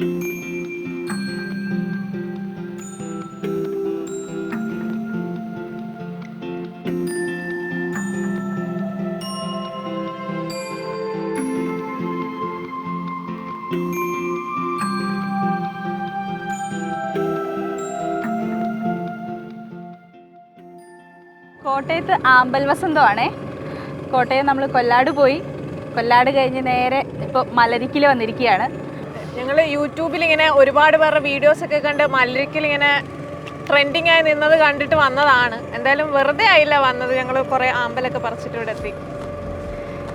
കോട്ടയത്ത് ആമ്പൽ വസന്തമാണേ. കോട്ടയം നമ്മൾ കൊല്ലാട് പോയി. കൊല്ലാട് കഴിഞ്ഞ് നേരെ ഇപ്പോൾ മലരിക്കിൽ വന്നിരിക്കുകയാണ്. ഞങ്ങൾ യൂട്യൂബിൽ ഇങ്ങനെ ഒരുപാട് പേരുടെ വീഡിയോസ് ഒക്കെ കണ്ട് മല്ലരിക്കൽ ഇങ്ങനെ ട്രെൻഡിങ് ആയി നിന്നത് കണ്ടിട്ട് വന്നതാണ്. എന്തായാലും വെറുതെ ആയില്ല വന്നത്. ഞങ്ങൾ കുറേ ആമ്പലൊക്കെ പറിച്ചിട്ട് ഇവിടെ എത്തി.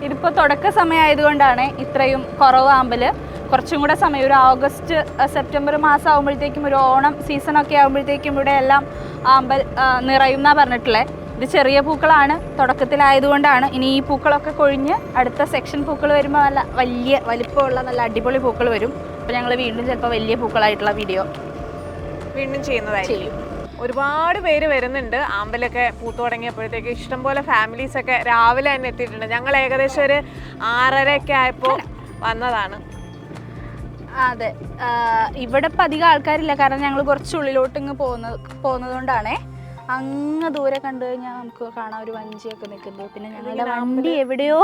ഇതിപ്പോൾ തുടക്ക സമയമായതുകൊണ്ടാണ് ഇത്രയും കുറവ് ആമ്പൽ. കുറച്ചും കൂടെ സമയം. ഒരു ഓഗസ്റ്റ് സെപ്റ്റംബർ മാസം ആകുമ്പോഴത്തേക്കും ഒരു ഓണം സീസൺ ഒക്കെ ആകുമ്പോഴത്തേക്കും ഇവിടെ എല്ലാം ആമ്പൽ നിറയുന്ന പറഞ്ഞിട്ടുള്ളത് ഇത് ചെറിയ പൂക്കളാണ് തുടക്കത്തിലായതുകൊണ്ടാണ്. ഇനി ഈ പൂക്കളൊക്കെ കൊഴിഞ്ഞ് അടുത്ത സെക്ഷൻ പൂക്കൾ വരുമ്പോൾ നല്ല വലിയ വലിപ്പമുള്ള നല്ല അടിപൊളി പൂക്കൾ വരും. അപ്പോൾ ഞങ്ങൾ വീണ്ടും ചിലപ്പോൾ വലിയ പൂക്കളായിട്ടുള്ള വീഡിയോ വീണ്ടും ചെയ്യുന്നതായിരിക്കും. ഒരുപാട് പേര് വരുന്നുണ്ട്. ആമ്പലൊക്കെ പൂത്തു തുടങ്ങിയപ്പോഴത്തേക്ക് ഇഷ്ടംപോലെ ഫാമിലീസ് ഒക്കെ രാവിലെ തന്നെ എത്തിയിട്ടുണ്ട്. ഞങ്ങൾ ഏകദേശം ഒരു ആറരയൊക്കെ ആയപ്പോൾ വന്നതാണ്. അതെ. ഇവിടെ ഇപ്പം അധികം ആൾക്കാരില്ല. കാരണം ഞങ്ങൾ കുറച്ച് ഉള്ളിലോട്ട് ഇങ്ങ് പോകുന്നത് പോകുന്നതുകൊണ്ടാണേ അങ്ങ് ദൂരെ കണ്ടു കഴിഞ്ഞാൽ നമുക്ക് കാണാൻ ഒരു വഞ്ചിയൊക്കെ നിൽക്കുന്നത് പിന്നെ ഞങ്ങളുടെ വണ്ടി എവിടെയോ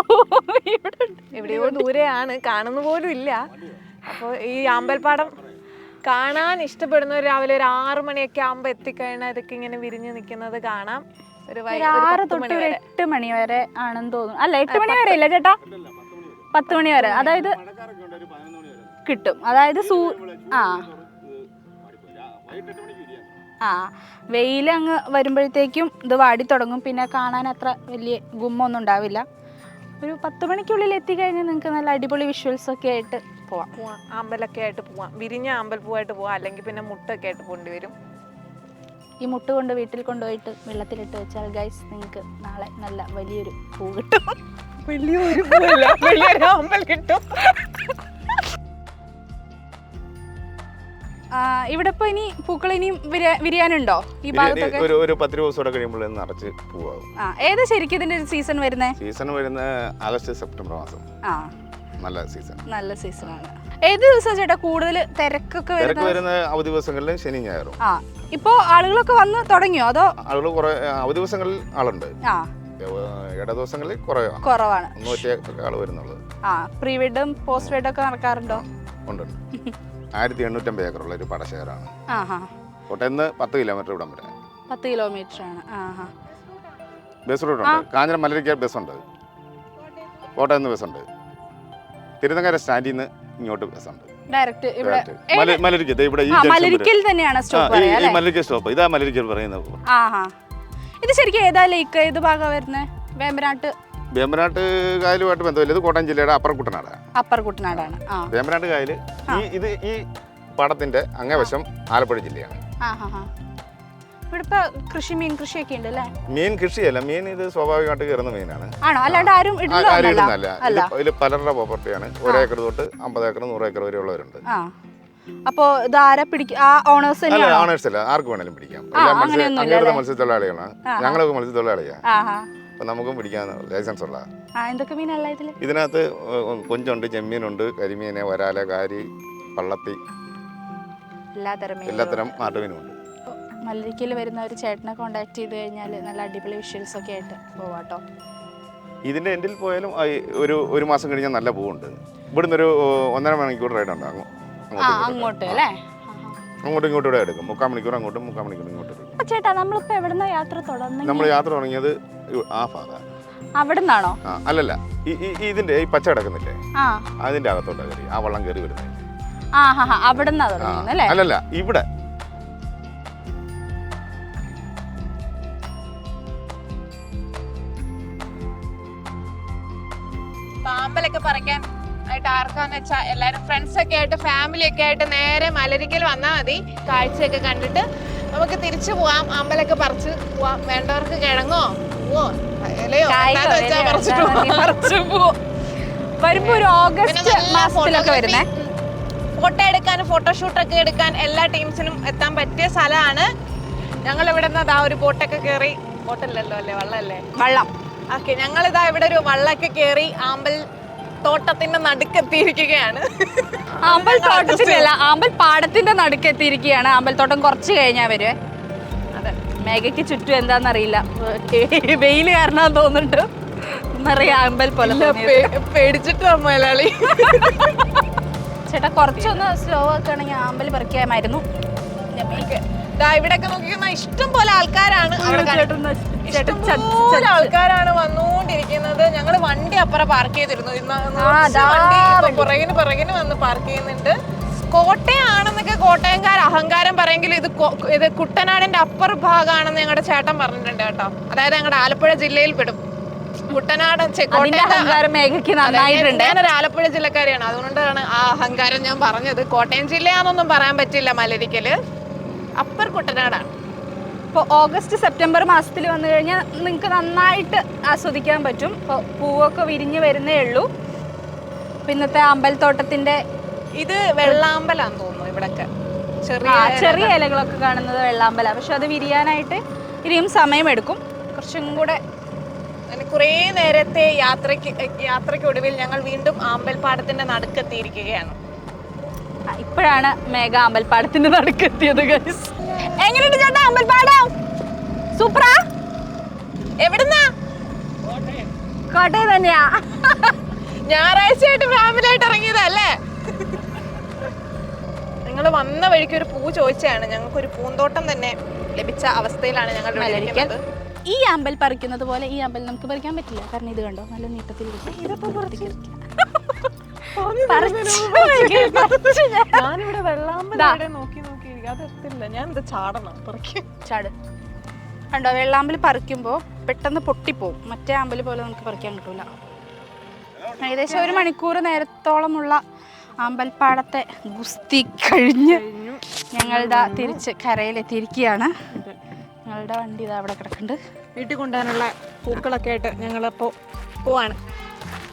ഇവിടെ ഉണ്ട്. എവിടെയോ ദൂരെയാണ്. കാണുന്ന പോലും ഇല്ല. അപ്പോൾ ഈ ആമ്പൽപ്പാടം കാണാൻ ഇഷ്ടപ്പെടുന്നവർ രാവിലെ ഒരു ആറ് മണിയൊക്കെ ആകുമ്പോൾ എത്തിക്കഴിഞ്ഞാൽ ഇതൊക്കെ ഇങ്ങനെ വിരിഞ്ഞ് നിൽക്കുന്നത് കാണാം. ഒരു ആറ് തൊട്ട് ഒരു എട്ട് മണി വരെ ആണെന്ന് തോന്നുന്നു. അല്ല എട്ട് മണി വരെ ഇല്ല ചേട്ടാ. പത്ത് മണി വരെ. അതായത് കിട്ടും. അതായത് സൂ ആ. ആ വെയിൽ അങ്ങ് വരുമ്പോഴത്തേക്കും ഇത് വാടി തുടങ്ങും. പിന്നെ കാണാൻ അത്ര വലിയ ഗുമ്മൊന്നും ഉണ്ടാവില്ല. ഒരു പത്ത് മണിക്കുള്ളിൽ എത്തിക്കഴിഞ്ഞാൽ നിങ്ങൾക്ക് നല്ല അടിപൊളി വിഷ്വൽസ് ഒക്കെ ആയിട്ട് പോവാം. പോവാം. ആമ്പലൊക്കെ ആയിട്ട് പോവാം. വിരിഞ്ഞ ആമ്പൽ പൂവായിട്ട് പോവാം. അല്ലെങ്കിൽ പിന്നെ മുട്ടൊക്കെ ആയിട്ട് പോകേണ്ടി വരും. ഈ മുട്ട കൊണ്ട് വീട്ടിൽ കൊണ്ടുപോയിട്ട് വെള്ളത്തിലിട്ട് വെച്ചാൽ ഗൈസ് നിങ്ങൾക്ക് നാളെ നല്ല വലിയൊരു പൂ കിട്ടും. വലിയൊരു വലിയൊരു ആമ്പൽ കിട്ടും. ഇവിടെ ഇപ്പൊ ഇനി പൂക്കൾ ഇനിയും വിരിയ- വിരിയാനുണ്ടോ? ഈ ഭാഗത്തൊക്കെ? ഒരു ഒരു പത്ത് ദിവസം കൂടെ കഴിയുമ്പോൾ നിറച്ച് പൂവാകും ആ ഏത് ശരിക്കും ഇതിന്റെ സീസൺ വരുന്നേ? സീസൺ വരുന്ന ആഗസ്റ്റ് സെപ്റ്റംബർ മാസം. ആ. നല്ല സീസൺ നല്ല സീസണാണ് ഏത് ദിവസം ചേട്ടാ കൂടുതൽ തിരക്കൊക്കെ തിരക്ക് വരുന്നത് വരുന്ന അവധി ദിവസങ്ങളിൽ ശനി ഞായറും. ആ. ഇപ്പോ ആളുകളൊക്കെ വന്ന് തുടങ്ങിയോ? അതോ ആളുകൾ കുറെ അവധി ദിവസങ്ങളിൽ ആളുണ്ട്. ആ. ഇട ദിവസങ്ങളിൽ കുറേ കുറവാണ്. നൂറ്റിയൊക്കെ ആൾ വരുന്നുള്ളത് ആ പ്രീ വെഡും പോസ്റ്റ് വെഡും ഒക്കെ നടക്കാറുണ്ടോ ഉണ്ട്. ആയിരത്തി എണ്ണൂറ്റമ്പത് ഏക്കറുള്ള ഒരു പടശേഖരമാണ്. കോട്ടയം നിന്ന് പത്ത് കിലോമീറ്റർ ഇവിടം വരെ. പത്ത് കിലോമീറ്റർ ആണ് ബസ് റൂട്ട് ഉണ്ട്. കാഞ്ഞിര മലരിക്ക ബസ്സുണ്ട്. കോട്ടയം നിന്ന് ബസ്സുണ്ട്. തിരുനങ്കര സ്റ്റാൻഡിൽ നിന്ന് ഇങ്ങോട്ട് ബസ്സുണ്ട്. ഡയറക്റ്റ് ഇവിടെ മലരിക്ക ഇവിടെ ഈ ആ junction മലരിക്കൽ തന്നെയാണ് സ്റ്റോപ്പ് ഈ- പറയാ ഈ അല്ലേ? മലരിക്ക സ്റ്റോപ്പ്. ഇതാ മലരിക്കൽ പറയുന്നത്. ആ ഇത് ശരിക്കും ഏതാ ലേക്ക് ഏത് ഭാഗം വരുന്നത് വേമ്പനാട്ട് വേമ്പനാട്ട് കായലുമായിട്ട് ബന്ധമില്ല. ഇത് കോട്ടയം ജില്ലയുടെ അപ്പർ കുട്ടനാടാണ് അപ്പർ കുട്ടനാടാണ്. വേമ്പനാട്ട് കായൽ ഈ ഇത് ഈ പാടത്തിന്റെ അങ്ങേവശം ആലപ്പുഴ ജില്ലയാണ്. കൃഷി മീൻ കൃഷിയൊക്കെ ഉണ്ട് അല്ലേ? മീൻ കൃഷിയല്ല. മീൻ ഇത് സ്വാഭാവികമായിട്ട് കയറുന്ന മീനാണ്. ആണോ? അല്ലാണ്ട് ആരും ഇടുന്നല്ല ഇതിൽ പലരുടെ പ്രോപ്പർട്ടിയാണ്. ഒരു ഏക്കർ തൊട്ട് അമ്പത് ഏക്കർ നൂറ് ഏക്കർ വരെ ഉള്ളവരുണ്ട്. അപ്പോ ഇത് ആരാ പിടിക്ക ആ ഓണേഴ്സ് അല്ല ആർക്ക് വേണേലും പിടിക്കാം. മത്സ്യത്തൊഴിലാളികളാണ്. ഞങ്ങളൊക്കെ മത്സ്യത്തൊഴിലാളിയാണ് അപ്പം നമുക്കും പിടിക്കാൻ ലൈസൻസ് ഉള്ള എന്തൊക്കെ മീനല്ല ഇതിൽ? ഇതിനകത്ത് കൊഞ്ചുണ്ട് ചെമ്മീനുണ്ട് കരിമീന് വരാല കാരി പള്ളത്തി. എല്ലാത്തരം നാട്ടുമീനുമുണ്ട്. മല്ലരിക്കൽ വരുന്ന ഒരു ചേട്ടനെ കോണ്ടാക്ട് ചെയ്ത് കഴിഞ്ഞാൽ നല്ല അടിപൊളി വിഷ്വൽസ് ഒക്കെ ആയിട്ട് പോവാട്ടോ. ഇതിന്റെ എൻഡിൽ പോയാലും ഒരു ഒരു മാസം കഴിഞ്ഞാൽ നല്ല പൂവുണ്ട്. ഇവിടുന്ന് ഒരു ഒന്നര മണിക്കൂർ റൈഡ് ഉണ്ട് അങ്ങോ- ആ അങ്ങോട്ടും. അല്ലേ? അങ്ങോട്ടും ഇങ്ങോട്ടും എടുക്കും. മുക്കാൽ മണിക്കൂർ അങ്ങോട്ടും മുക്കാൽ മണിക്കൂർ ഇങ്ങോട്ടും ചേട്ടാ നമ്മളിപ്പോ എവിടുന്ന യാത്ര തുടങ്ങി നമ്മൾ യാത്ര തുടങ്ങിയത് ആ അവിടെ നിന്നാണോ അല്ലല്ല. ഈ ഈ പച്ച കിടക്കുന്നില്ലേ? ആ. അതിന്റെ അകത്തോട്ട് കയറി ആ വള്ളം കയറി വരുന്നത് അവിടെ അല്ലല്ല ഇവിടെ. പാമ്പലൊക്കെ പറിക്കാൻ ആയിട്ട് ആർക്കാന്ന് വെച്ചാ എല്ലാരും ഫ്രണ്ട്സ് ഒക്കെ ആയിട്ട് ഫാമിലി ഒക്കെ ആയിട്ട് നേരെ മലരിക്കൽ വന്നാ മതി. കാഴ്ചയൊക്കെ കണ്ടിട്ട് നമുക്ക് തിരിച്ചു പോവാം. അമ്പലൊക്കെ പറിച്ച് പോവാം. വേണ്ടവർക്ക് കിഴങ്ങോ പൂവോ ഇലയോ പോവാം. പറിച്ച് വരുമ്പോ ഒരു ഓഗസ്റ്റ് മാസത്തിലൊക്കെ വരുന്നേ? ഫോട്ടോ എടുക്കാൻ ഫോട്ടോഷൂട്ടൊക്കെ എടുക്കാൻ എല്ലാ ടീംസിനും എത്താൻ പറ്റിയ സ്ഥലമാണ്. ഞങ്ങൾ ഇവിടെ നിന്ന് അതാ ഒരു ബോട്ടൊക്കെ കയറി ബോട്ടല്ലല്ലോ അല്ലേ? വള്ളല്ലേ? വള്ളം. ഓക്കെ ഞങ്ങളിതാ ഇവിടെ ഒരു വള്ളമൊക്കെ കയറി ആമ്പൽ തോട്ടത്തിന്റെ നടുക്കെത്തിയിരിക്കുകയാണ്. ആമ്പൽ തോട്ടത്തിലല്ല ആമ്പൽ പാടത്തിന്റെ നടുക്കെത്തിയിരിക്കുകയാണ്. ആമ്പൽത്തോട്ടം കുറച്ച് കഴിഞ്ഞാ വരുവേ അതെ. മേഘയ്ക്ക് ചുറ്റും എന്താണെന്നറിയില്ല വെയിൽ കാരണം തോന്നുന്നുണ്ട്. നിറയെ ആമ്പൽ പോലെ പേടിച്ചിട്ടോ മലയാളി. ചേട്ടാ കുറച്ചൊന്ന് സ്ലോ ആക്കുകയാണെങ്കിൽ ആമ്പൽ പറിക്കാമായിരുന്നു ഇവിടെയൊക്കെ നോക്കിക്കുന്ന ഇഷ്ടം പോലെ ആൾക്കാരാണ് ഇഷ്ടംപോലെ ആൾക്കാരാണ് വന്നുകൊണ്ടിരിക്കുന്നത്. ഞങ്ങൾ വണ്ടി അപ്പുറം പാർക്ക് ചെയ്തിരുന്നു. വണ്ടി. പുറകിന് പുറകിന് വന്ന് പാർക്ക് ചെയ്യുന്നുണ്ട്. കോട്ടയാണെന്നൊക്കെ കോട്ടയംകാർ അഹങ്കാരം പറയെങ്കിൽ ഇത് ഇത് കുട്ടനാടിന്റെ അപ്പർ ഭാഗമാണെന്ന് ഞങ്ങളുടെ ചേട്ടൻ പറഞ്ഞിട്ടുണ്ട് കേട്ടോ. അതായത് ഞങ്ങളുടെ ആലപ്പുഴ ജില്ലയിൽ പെടും. കുട്ടനാട് കോട്ടയം ഞാൻ- ഒരു ഞാനൊരു ആലപ്പുഴ ജില്ലക്കാരിയാണ്. അതുകൊണ്ടാണ് ആ അഹങ്കാരം ഞാൻ പറഞ്ഞത്. കോട്ടയം ജില്ലയാണെന്നൊന്നും പറയാൻ പറ്റില്ല മലരിക്കൽ. അപ്പർ കുട്ടനാടാണ്. ഇപ്പോൾ ഓഗസ്റ്റ് സെപ്റ്റംബർ മാസത്തിൽ വന്നു കഴിഞ്ഞാൽ നിങ്ങൾക്ക് നന്നായിട്ട് ആസ്വദിക്കാൻ പറ്റും. ഇപ്പോൾ പൂവൊക്കെ വിരിഞ്ഞ് വരുന്നേ ഉള്ളൂ. പിന്നത്തെ അമ്പലത്തോട്ടത്തിന്റെ ഇത് വെള്ളാമ്പലാന്ന് തോന്നുന്നു ഇവിടൊക്കെ. ചെറിയ ചെറിയ ഇലകളൊക്കെ കാണുന്നത് വെള്ളാമ്പല. പക്ഷെ അത് വിരിയാനായിട്ട് ഇനിയും സമയമെടുക്കും കുറച്ചും കൂടെ കുറേ നേരത്തെ യാത്രയ്ക്ക് യാത്രയ്ക്കൊടുവിൽ ഞങ്ങൾ വീണ്ടും ആമ്പൽപ്പാടത്തിന്റെ നടുക്കെത്തിയിരിക്കുകയാണ്. ഇപ്പോഴാണ് മേഘ അമ്പൽപ്പാടത്തിന്റെ നടുക്കെത്തിയത് ഗൈസ് എങ്ങനെയുണ്ട് ചേട്ടാ അമ്പൽപ്പാടം? സൂപ്ര എവിടുന്നാ? കോട്ടയം തന്നെയാ. ഞായറാഴ്ചയായിട്ട് ഫാമിലി ആയിട്ട് ഇറങ്ങിയതല്ലേ നിങ്ങൾ വന്ന വഴിക്ക് ഒരു പൂ ചോദിച്ചാണ് ഞങ്ങൾക്ക് ഒരു പൂന്തോട്ടം തന്നെ ലഭിച്ച അവസ്ഥയിലാണ് ഞങ്ങൾ ഈ അമ്പൽ പറിക്കുന്നത് പോലെ ഈ അമ്പൽ നമുക്ക് പറിക്കാൻ പറ്റില്ല. കാരണം ഇത് കണ്ടോ? നല്ല നീട്ടത്തിൽ ഞാനിവിടെ വെള്ളാമ്പൽ ദാ. എവിടെ നോക്കി നോക്കി അതെത്തില്ല അത് ഞാൻ എന്താ ചാടണം പറിക്കും ചാട്. കണ്ടോ വെള്ളാമ്പൽ പറിക്കുമ്പോൾ പെട്ടെന്ന് പൊട്ടിപ്പോവും. മറ്റേ ആമ്പൽ പോലെ നമുക്ക് പറിക്കാൻ കിട്ടൂല. ഏകദേശം ഒരു മണിക്കൂർ നേരത്തോളമുള്ള അമ്പൽപ്പാടത്തെ ഗുസ്തി കഴിഞ്ഞ് ഞങ്ങളുടെ തിരിച്ച് കരയിലെത്തിയിരിക്കുകയാണ്. ഞങ്ങളുടെ വണ്ടി ഇതാ അവിടെ കിടക്കുന്നുണ്ട്. വീട്ടിൽ കൊണ്ടുപോകാനുള്ള പൂക്കളൊക്കെ ആയിട്ട് ഞങ്ങളപ്പോൾ പോവാണ്.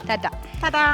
ടാറ്റ. ടാറ്റാ.